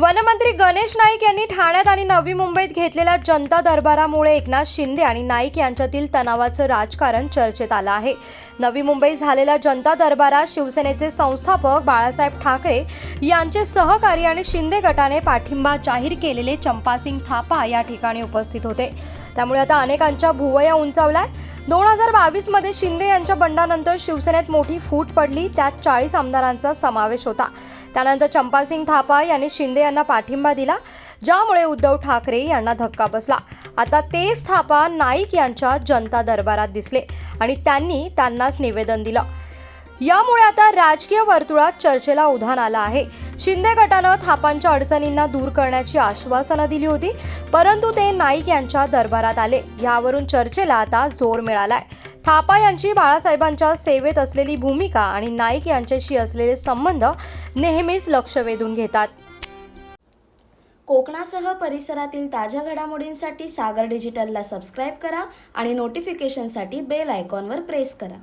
वनमंत्री गणेश नाईक यांनी ठाण्यात आणि नवी मुंबईत घेतलेल्या जनता दरबारामुळे एकनाथ शिंदे आणि नाईक यांच्यातील तणावाचं राजकारण चर्चेत आलं आहे. नवी मुंबईत झालेल्या जनता दरबारात शिवसेनेचे संस्थापक बाळासाहेब ठाकरे यांचे सहकारी आणि शिंदे गटाने पाठिंबा जाहीर केलेले चंपासिंग थापा या ठिकाणी उपस्थित होते. त्यामुळे आता अनेकांच्या भुवया उंचावलाय दोन हजार बावीसमध्ये शिंदे यांच्या बंडानंतर शिवसेनेत मोठी फूट पडली. त्यात चाळीस आमदारांचा समावेश होता. त्यानंतर चंपासिंग थापा यांनी शिंदे यांना पाठिंबा दिला ज्यामुळे उद्धव ठाकरे यांना धक्का बसला. आता तेच थापा नाईक यांच्या जनता दरबारात दिसले आणि त्यांनी त्यांनाच निवेदन दिलं. यामुळे आता राजकीय वर्तुळात चर्चेला उधाण आलं आहे. शिंदे गटानं थापांच्या अडचणींना दूर करण्याची आश्वासनं दिली होती परंतु ते नाईक यांच्या दरबारात आले. यावरून चर्चेला आता जोर मिळालाय. थापा यांची बाळासाहेबांच्या सेवेत असलेली भूमिका आणि नाईक यांच्याशी असलेले संबंध नेहमीच लक्ष वेधून घेतात. कोकणासह परिसरातील ताज्या घडामोडींसाठी सागर डिजिटलला सबस्क्राईब करा आणि नोटिफिकेशनसाठी बेल आयकॉनवर प्रेस करा.